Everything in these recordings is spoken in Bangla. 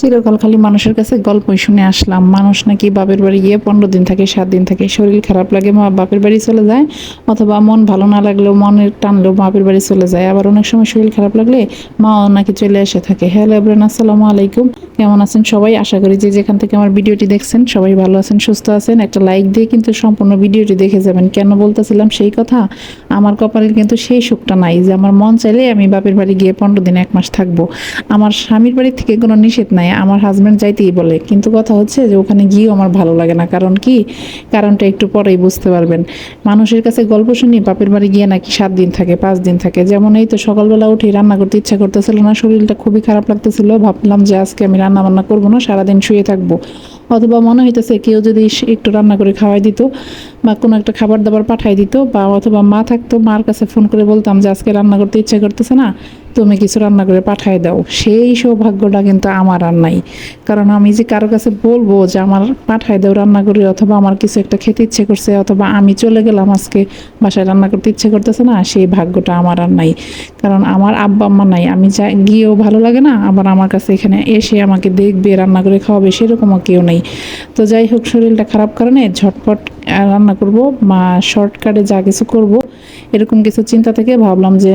চিরকাল খালি মানুষের কাছে গল্পই শুনে আসলাম। মানুষ নাকি বাপের বাড়ি গিয়ে পনেরো দিন থাকে, সাত দিন থাকে, শরীর খারাপ লাগে, মা বাপের বাড়ি চলে যায়, অথবা মন ভালো না লাগলেও মনের টানলেও বাপের বাড়ি চলে যায়। আবার অনেক সময় শরীর খারাপ লাগলে মাও নাকি চলে এসে থাকে। হ্যালো এব্রান আসসালামু আলাইকুম। কেমন আছেন সবাই? আশা করি যে যেখান থেকে আমার ভিডিওটি দেখছেন, সবাই ভালো আছেন, সুস্থ আছেন। একটা লাইক দিয়ে কিন্তু সম্পূর্ণ ভিডিওটি দেখে যাবেন। কেন বলতেছিলাম সেই কথা? আমার কপালে কিন্তু সেই সুখটা নাই যে আমার মন চাইলে আমি বাপের বাড়ি গিয়ে পনেরো দিন এক মাস থাকব। আমার স্বামীর বাড়ি থেকে কোনো নিষেধ নাই। আমার হাজব্যান্ড যাইতেই বলে। কিন্তু কথা হচ্ছে যে ওখানে গিয়েও আমার ভালো লাগে না। কারণ কি? কারণটা একটু পরেই বুঝতে পারবেন। মানুষের কাছে গল্প শুনি, বাপের বাড়ি গিয়ে নাকি সাত দিন থাকে, পাঁচ দিন থাকে। যেমন এই তো সকালবেলা উঠে রান্না করতে ইচ্ছা করতেছিল না, শরীরটা খুবই খারাপ লাগতেছিল। ভাবলাম যে আজকে আমি রান্না বান্না করব না, সারাদিন শুয়ে থাকব। অথবা মনে হইতেছে কেউ যদি একটু রান্না করে খাওয়াই দিত বা কোনো একটা খাবার দাবার পাঠাই দিত বা অথবা মা থাকতো মার কাছে ফোন করে বলতাম যে আজকে রান্না করতে ইচ্ছা করতেছে না তুমি কিছু রান্না করে পাঠাই দাও। সেই সৌভাগ্যটা কিন্তু আমার আর নাই। কারণ আমি যে কারও কাছে বলব যে আমার পাঠাই দাও রান্না করে অথবা আমার কিছু একটা খেতে ইচ্ছে করছে অথবা আমি চলে গেলাম আজকে বাসায় রান্না করতে ইচ্ছে করতেছে না সেই ভাগ্যটা আমার আর নাই। কারণ আমার আব্বা আম্মা নাই আমি যা গিয়েও ভালো লাগে না আবার আমার কাছে এখানে এসে আমাকে দেখবে রান্না করে খাওয়াবে সেরকমও কেউ নেই। তো যাই হোক শরীরটা খারাপ কারণে ঝটপট আহ, রান্না করব বা শর্টকাটে যা কিছু করব এরকম কিছু চিন্তা থেকে ভাবলাম যে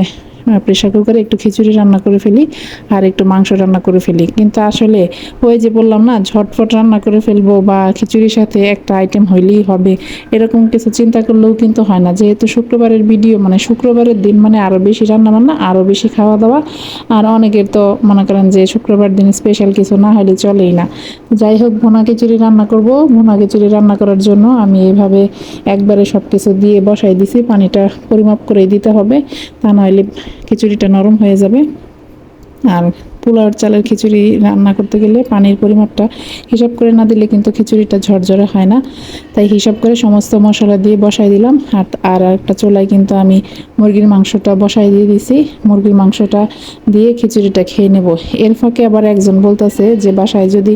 প্রেশার কুকারে একটু খিচুড়ি রান্না করে ফেলি আর একটু মাংস রান্না করে ফেলি। কিন্তু আসলে ওই যে বললাম না ঝটফট রান্না করে ফেলব বা খিচুড়ির সাথে একটা আইটেম হইলেই হবে, এরকম কিছু চিন্তা করলেও কিন্তু হয় না। যেহেতু শুক্রবারের ভিডিও মানে শুক্রবারের দিন মানে আরও বেশি রান্না বান্না আরও বেশি খাওয়া দাওয়া আর অনেকের তো মনে করেন যে শুক্রবার দিন স্পেশাল কিছু না হলে চলেই না। যাই হোক, ভুনা খিচুড়ি রান্না করব। ভুনা খিচুড়ি রান্না করার জন্য আমি এইভাবে একবারে সব কিছু দিয়ে বসাই দিছি, পানিটা পরিমাপ করে দিতে হবে। তা নইলে খিচুড়িটা নরম হয়ে যাবে। আর পোলাওর চালের খিচুড়ি রান্না করতে গেলে পানির পরিমাপটা হিসাব করে না দিলে কিন্তু খিচুড়িটা ঝরঝরে হয় না। তাই হিসাব করে সমস্ত মশলা দিয়ে বসাই দিলাম। আর আর একটা চোলায় কিন্তু আমি মুরগির মাংসটা বসাই দিয়ে দিছি। মুরগির মাংসটা দিয়ে খিচুড়িটা খেয়ে নেব। এর ফাঁকে আবার একজন বলতেছে যে, বাসায় যদি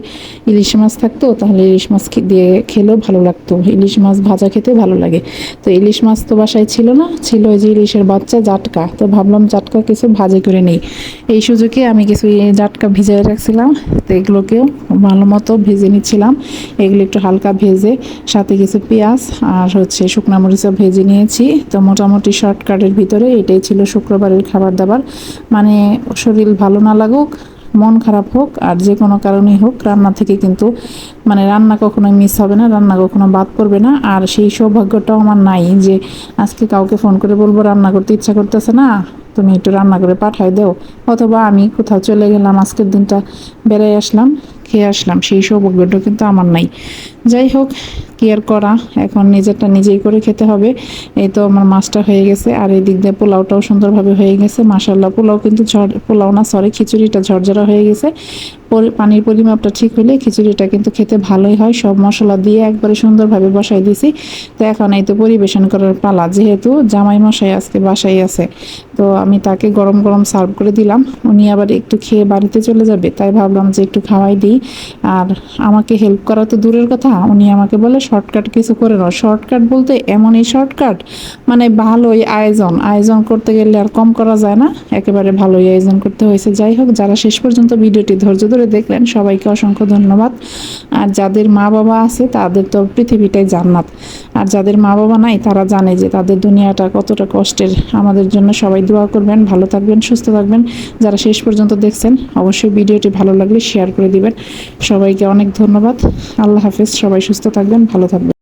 ইলিশ মাছ থাকতো, তাহলে ইলিশ মাছ দিয়ে খেলেও ভালো লাগতো। ইলিশ মাছ ভাজা খেতে ভালো লাগে। তো ইলিশ মাছ তো বাসায় ছিল না, ছিল যে ইলিশের বাচ্চা জাটকা। তো ভাবলাম জাটকা কিছু ভাজি করে নেই। এই সুযোগে আমি কিছু এই জাটকা রাখছিলাম। তো এগুলোকেও ভালো মতো ভেজে নিচ্ছিলাম। এগুলো একটু হালকা ভেজে, সাথে কিছু পেঁয়াজ আর হচ্ছে শুকনা মরিচও ভেজে নিয়েছি। তো মোটামুটি শর্টকাটের ভিতরে এটাই ছিল শুক্রবারের খাবার দাবার। মানে শরীর ভালো না লাগুক, মন খারাপ হোক আর যে কোনো কারণেই হোক, রান্না থেকে কিন্তু মানে রান্না কখনো মিস হবে না, রান্না কখনো বাদ পড়বে না। আর সেই সৌভাগ্যটাও আমার নাই যে আজকে কাউকে ফোন করে বলব রান্না করতে ইচ্ছা করতেছে না। তুমি একটু রান্না করে পাঠাই দেও। অথবা আমি কোথাও চলে গেলাম, আজকের দিনটা বেড়াই আসলাম, খেয়ে আসলাম। সেই সৌভাগ্যটা কিন্তু আমার নাই। যাই হোক, কি আর করা? এখন নিজেরটা নিজেই করে খেতে হবে। এই তো আমার মাছটা হয়ে গেছে। আর এই দিক দিয়ে পোলাওটাও সুন্দরভাবে হয়ে গেছে। মাসাল্লাহ পোলাও কিন্তু ঝড়, পোলাও না সরি খিচুড়িটা ঝরঝরা হয়ে গেছে। পানির পরিমাপটা ঠিক হলে খিচুড়িটা কিন্তু খেতে ভালোই হয়। সব মশলা দিয়ে একবারে সুন্দরভাবে বসাই দিছি। তো এখন এই তো পরিবেশন করার পালা। যেহেতু জামাই মশাই আজকে বাসাই আছে, তো আমি তাকে গরম গরম সার্ভ করে দিলাম। উনি আবার একটু খেয়ে বাড়িতে চলে যাবে, তাই ভাবলাম যে একটু খাওয়াই দিই। আর আমাকে হেল্প করা তো দূরের কথা, উনি আমাকে বলে, শর্টকাট কিছু করে নাও। শর্টকাট বলতে এমনই শর্টকাট মানে ভালোই আয়োজন। আয়োজন করতে গেলে আর কম করা যায় না। একেবারে ভালোই আয়োজন করতে হয়েছে। যাই হোক, যারা শেষ পর্যন্ত ভিডিওটি ধৈর্য ধরে দেখলেন, সবাইকে অসংখ্য ধন্যবাদ। আর যাদের মা বাবা আছে, তাদের তো পৃথিবীটাই জান্নাত। আর যাদের মা বাবা নাই, তারা জানে যে তাদের দুনিয়াটা কতটা কষ্টের। আমাদের জন্য সবাই দোয়া করবেন, ভালো থাকবেন, সুস্থ থাকবেন। যারা শেষ পর্যন্ত দেখছেন, অবশ্যই ভিডিওটি ভালো লাগলে শেয়ার করে দিবেন। সবাইকে অনেক ধন্যবাদ। আল্লাহ হাফেজ, সবাই সুস্থ থাকবেন, ভালো থাকবেন।